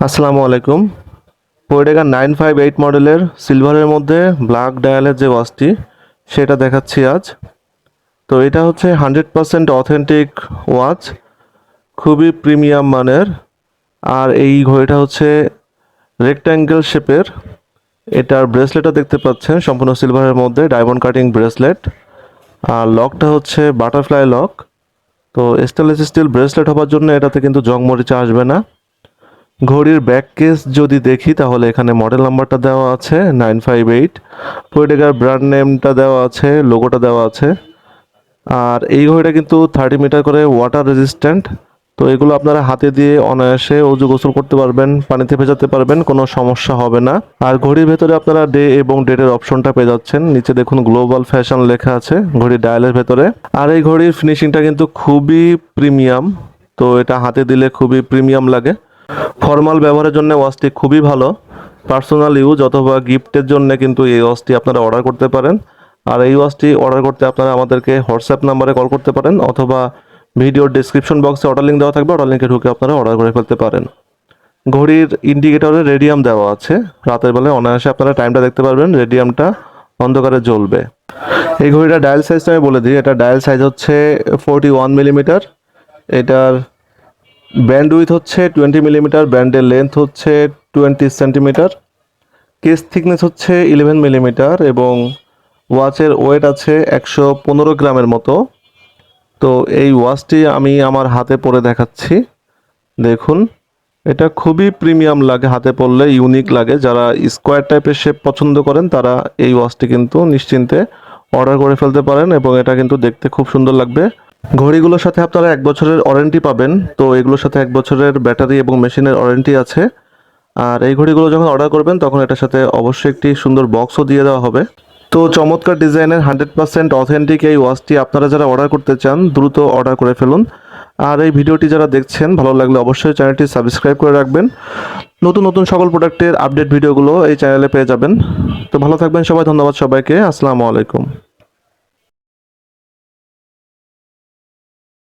আসসালামু আলাইকুম। পোয়েটেগার nine five eight মডেলের সিলভারের মধ্যে ব্ল্যাক ডায়ালের যে ওয়াচটি সেটা দেখাচ্ছি আজ। তো এটা হচ্ছে হান্ড্রেড পারসেন্ট অথেন্টিক ওয়াচ খুবই প্রিমিয়াম মানের। আর এই ঘড়িটা হচ্ছে রেক্ট্যাঙ্গেল শেপের এটার ব্রেসলেটও দেখতে পাচ্ছেন, সম্পূর্ণ সিলভারের মধ্যে ডায়মন্ড কাটিং ব্রেসলেট আর লকটা হচ্ছে বাটারফ্লাই লক তো স্টেনলেস স্টিল ব্রেসলেট হওয়ার জন্য এটাতে কিন্তু জং মরিচা আসবে না। ঘড়ির ব্যাক কেস যদি দেখি, তাহলে এখানে মডেল নাম্বারটা দেওয়া আছে nine five eight Poedagar brand নেমটা দেওয়া আছে লোগোটা দেওয়া আছে। আর এই ঘড়িটা কিন্তু থার্টি মিটার করে ওয়াটার রেজিস্ট্যান্ট তো এগুলো আপনারা হাতে দিয়ে অনায়াসে অজু গোসল করতে পারবেন পানিতে ভেজাতে পারবেন, কোনো সমস্যা হবে না। আর ঘড়ির ভেতরে আপনারা ডে এবং ডেটের অপশনটা পেয়ে যাচ্ছেন। নিচে দেখুন গ্লোবাল ফ্যাশন লেখা আছে, ঘড়ির ডায়ালের ভেতরে। আর এই ঘড়ির ফিনিশিংটা কিন্তু খুবই প্রিমিয়াম তো এটা হাতে দিলে খুবই প্রিমিয়াম লাগে। ফর্মাল ব্যবহারের জন্য ওয়াচটি খুবই ভালো। পার্সোনাল ইউজ অথবা গিফটের জন্য কিন্তু এই ওয়াচটি আপনারা অর্ডার করতে পারেন। আর এই ওয়াচটি অর্ডার করতে আপনারা আমাদেরকে হোয়াটসঅ্যাপ নাম্বারে কল করতে পারেন অথবা ভিডিওর ডিসক্রিপশন বক্সে অর্ডার লিঙ্ক দেওয়া থাকবে অর্ডার লিঙ্কে ঢুকে আপনারা অর্ডার করে ফেলতে পারেন। ঘড়ির ইন্ডিকেটরে রেডিয়াম দেওয়া আছে। রাতের বেলায় অনায়াসে আপনারা টাইমটা দেখতে পারবেন রেডিয়ামটা অন্ধকারে জ্বলবে। এই ঘড়িটা ডায়াল সাইজটা আমি বলে দিই, এটা ডায়াল সাইজ হচ্ছে ফোরটি ওয়ান মিলিমিটার এটার ব্যান্ড উইথ হচ্ছে টোয়েন্টি মিলিমিটার, ব্যান্ডের লেন্থ হচ্ছে টোয়েন্টি সেন্টিমিটার, কেস থিকনেস হচ্ছে ইলেভেন মিলিমিটার এবং ওয়াচের ওয়েট আছে একশো পনেরো গ্রামের মতো। তো এই ওয়াচটি আমি আমার হাতে পরে দেখাচ্ছি। দেখুন, এটা খুবই প্রিমিয়াম লাগে হাতে পরলে, ইউনিক লাগে। যারা স্কোয়ার টাইপের শেপ পছন্দ করেন, তারা এই ওয়াচটি কিন্তু নিশ্চিন্তে অর্ডার করে ফেলতে পারেন এবং এটা কিন্তু দেখতে খুব সুন্দর লাগবে। ঘড়িগুলোর সাথে আপনারা এক বছরের ওয়ারেন্টি পাবেন। তো এগুলোর সাথে এক বছরের ব্যাটারি এবং মেশিনের ওয়ারেন্টি আছে। আর এই ঘড়িগুলো যখন অর্ডার করবেন, তখন এটার সাথে অবশ্যই একটি সুন্দর বক্সও দিয়ে দেওয়া হবে। তো চমৎকার ডিজাইনের হান্ড্রেড পার্সেন্ট অথেন্টিক এই ওয়াচটি আপনারা যারা অর্ডার করতে চান, দ্রুত অর্ডার করে ফেলুন। আর এই ভিডিওটি যারা দেখছেন, ভালো লাগলে অবশ্যই চ্যানেলটি সাবস্ক্রাইব করে রাখবেন। নতুন নতুন সকল প্রোডাক্টের আপডেট ভিডিওগুলো এই চ্যানেলে পেয়ে যাবেন। তো ভালো থাকবেন সবাই, ধন্যবাদ সবাইকে। আসসালামু আলাইকুম।